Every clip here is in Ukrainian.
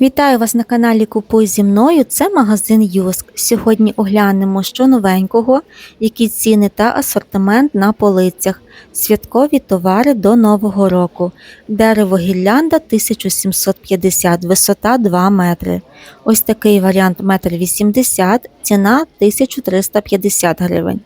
Вітаю вас на каналі Купуй зі мною. Це магазин Юск. Сьогодні оглянемо, що новенького, які ціни та асортимент на полицях, святкові товари до Нового року. Дерево гірлянда 1750, висота 2 метри. Ось такий варіант 1,80 м, ціна 1350 гривень.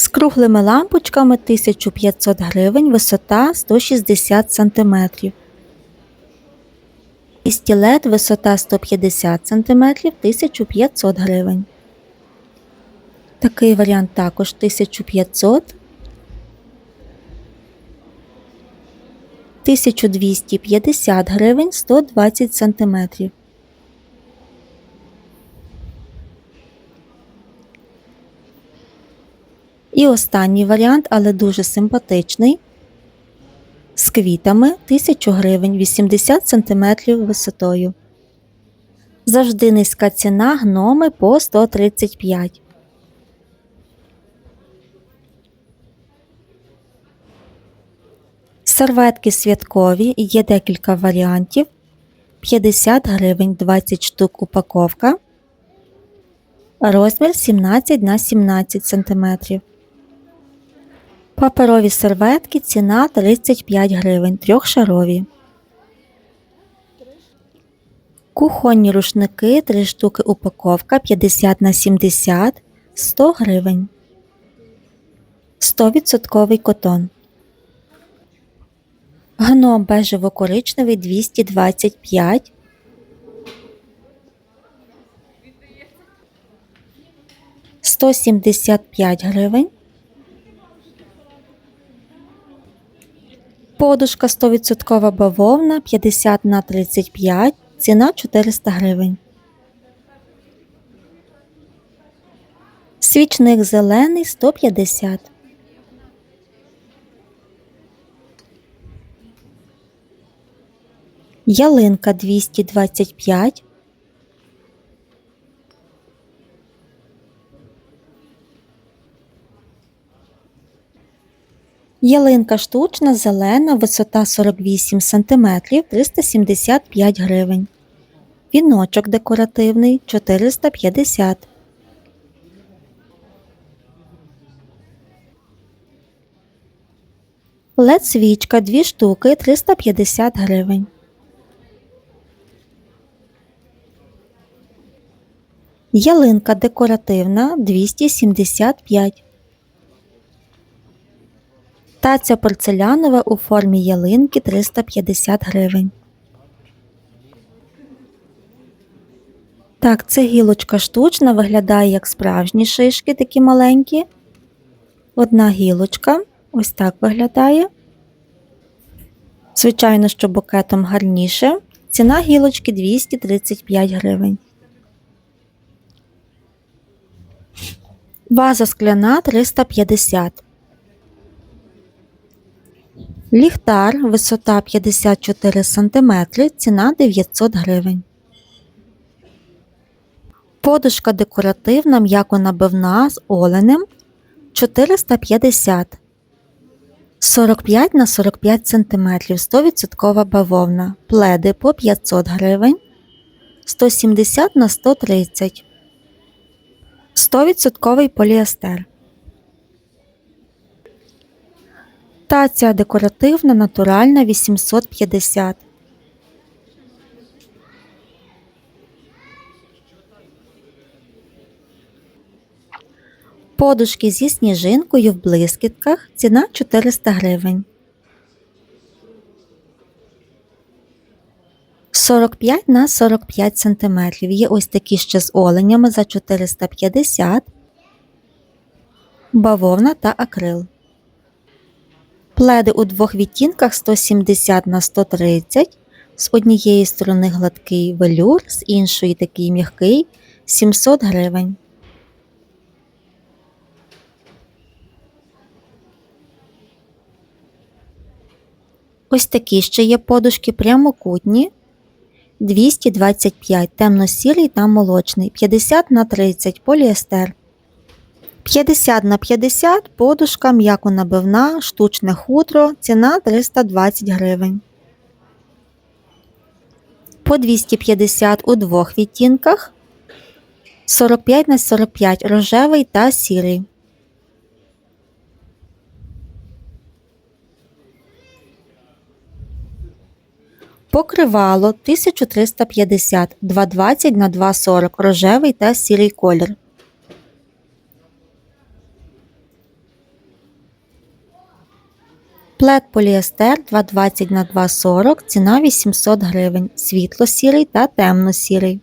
З круглими лампочками 1500 гривень, висота 160 см. І стілет висота 150 см 1500 гривень. Такий варіант також 1500 1250 гривень 120 см. І останній варіант, але дуже симпатичний. З квітами 1000 гривень 80 см висотою. Завжди низька ціна гноми по 135. Серветки святкові є декілька варіантів. 50 гривень 20 штук упаковка. Розмір 17 на 17 см. Паперові серветки ціна 35 гривень, трьохшарові. Кухонні рушники 3 штуки упаковка 50 на 70 100 гривень. 100% котон. Гном бежево-коричневий 225 175 гривень. Подушка 100% бавовна 50 на 35, ціна 400 гривень. Свічник зелений 150. Ялинка 225. Ялинка штучна, зелена, висота 48 см 375 гривень. Віночок декоративний 450. лед свічка 2 штуки 350 гривень. Ялинка декоративна 275 Таця порцелянова у формі ялинки 350 гривень. Так, це гілочка штучна, виглядає як справжні шишки, такі маленькі. Одна гілочка. Ось так виглядає. Звичайно, що букетом гарніше. Ціна гілочки 235 гривень. Ваза скляна 350 Ліхтар, висота 54 см, ціна 900 гривень. Подушка декоративна, м'яко набивна з оленем 450 45 на 45 см 100% бавовна. Пледи по 500 гривень 170 на 130 100% поліестер. Тація декоративна, натуральна 850. Подушки зі сніжинкою в блискітках. Ціна 400 гривень. 45 на 45 см. Є ось такі ще з оленями за 450 бавовна та акрил. Пледи у двох відтінках 170 на 130, з однієї сторони гладкий велюр, з іншої такий м'який 700 гривень. Ось такі ще є подушки прямокутні 225 темно-сірий та молочний, 50 на 30 поліестер. 50 на 50 подушка м'яко-набивна, штучне хутро, ціна 320 гривень. По 250 у двох відтінках. 45 на 45 рожевий та сірий. Покривало 1350 220 на 240 рожевий та сірий колір. Плед поліестер 220 на 240 ціна 800 гривень. Світло-сірий та темно-сірий.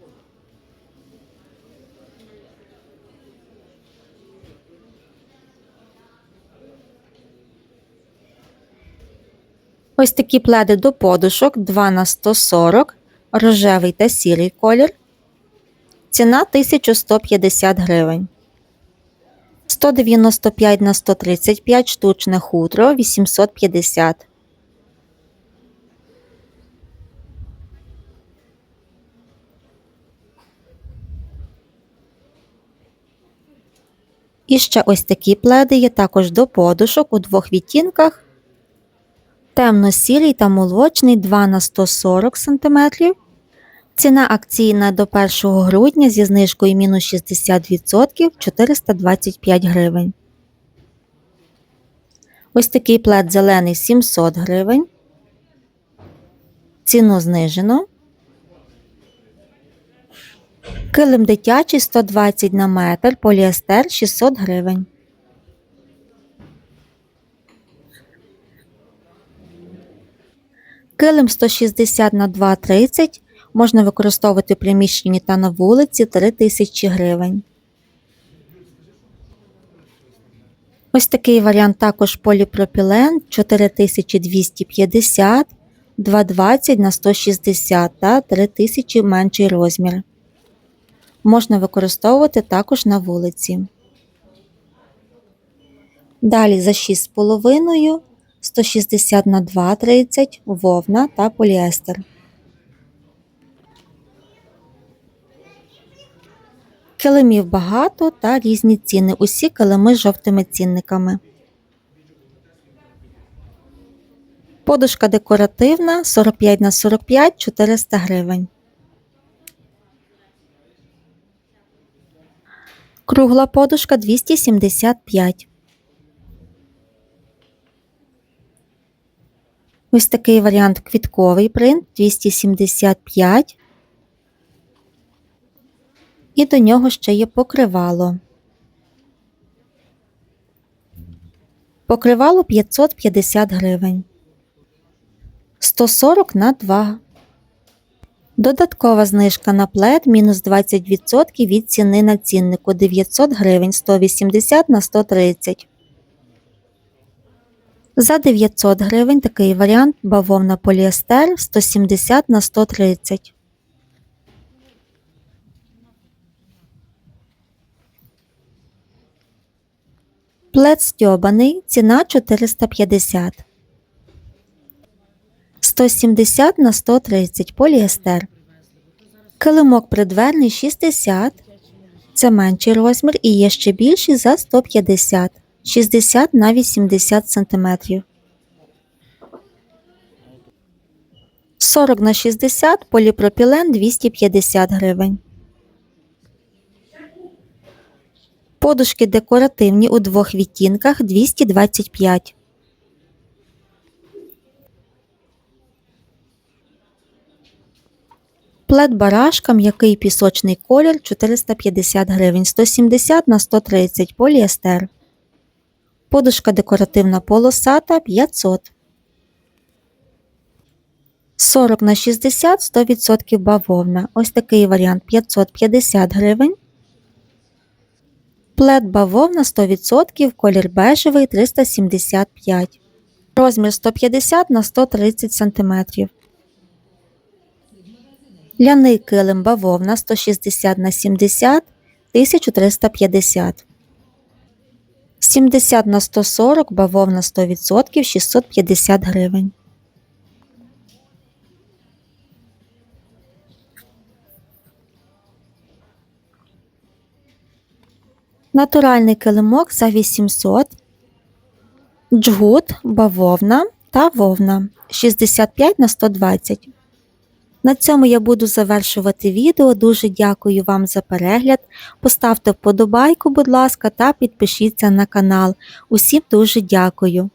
Ось такі пледи до подушок 2 на 140, рожевий та сірий колір. Ціна 1150 гривень. 195 на 135 штучне хутро 850. І ще ось такі пледи є також до подушок у двох відтінках. Темно-сірий та молочний 2 на 140 см. Ціна акційна до 1 грудня зі знижкою мінус 60% 425 гривень. Ось такий плед зелений 700 гривень. Ціну знижено. Килим дитячий 120 на метр, поліестер 600 гривень. Килим 160 на 2,30 можна використовувати в приміщенні та на вулиці 3000 гривень. Ось такий варіант також поліпропілен 4250, 220 на 160 та 3000 менший розмір. Можна використовувати також на вулиці. Далі за 6,5 160 на 2,30 вовна та поліестер. Килимів багато та різні ціни. Усі килими з жовтими цінниками. Подушка декоративна 45 на 45 400 гривень. Кругла подушка 275. Ось такий варіант квітковий принт 275. І до нього ще є покривало. Покривало 550 гривень. 140 на 2. Додаткова знижка на плед мінус 20% від ціни на ціннику 900 гривень 180 на 130. За 900 гривень такий варіант бавовна поліестер 170 на 130. Плед стьобаний, ціна 450. 170 на 130 поліестер. Килимок придверний 60. Це менший розмір і є ще більший за 150 60 на 80 см. 40 на 60 поліпропілен 250 гривень. Подушки декоративні у двох відтінках 225. Плед барашка, м'який пісочний колір 450 гривень 170 на 130 поліестер. Подушка декоративна полосата 500. 40 на 60 100% бавовна. Ось такий варіант 550 гривень. Плед бавовна 100%, колір бежевий 375. Розмір 150 на 130 см. Ляний килим бавовна 160 на 70 1350. 70 на 140 бавовна 100% 650 гривень. Натуральний килимок за 800, джгут, бавовна та вовна 65 на 120. На цьому я буду завершувати відео. Дуже дякую вам за перегляд. Поставте вподобайку, будь ласка, та підпишіться на канал. Усім дуже дякую.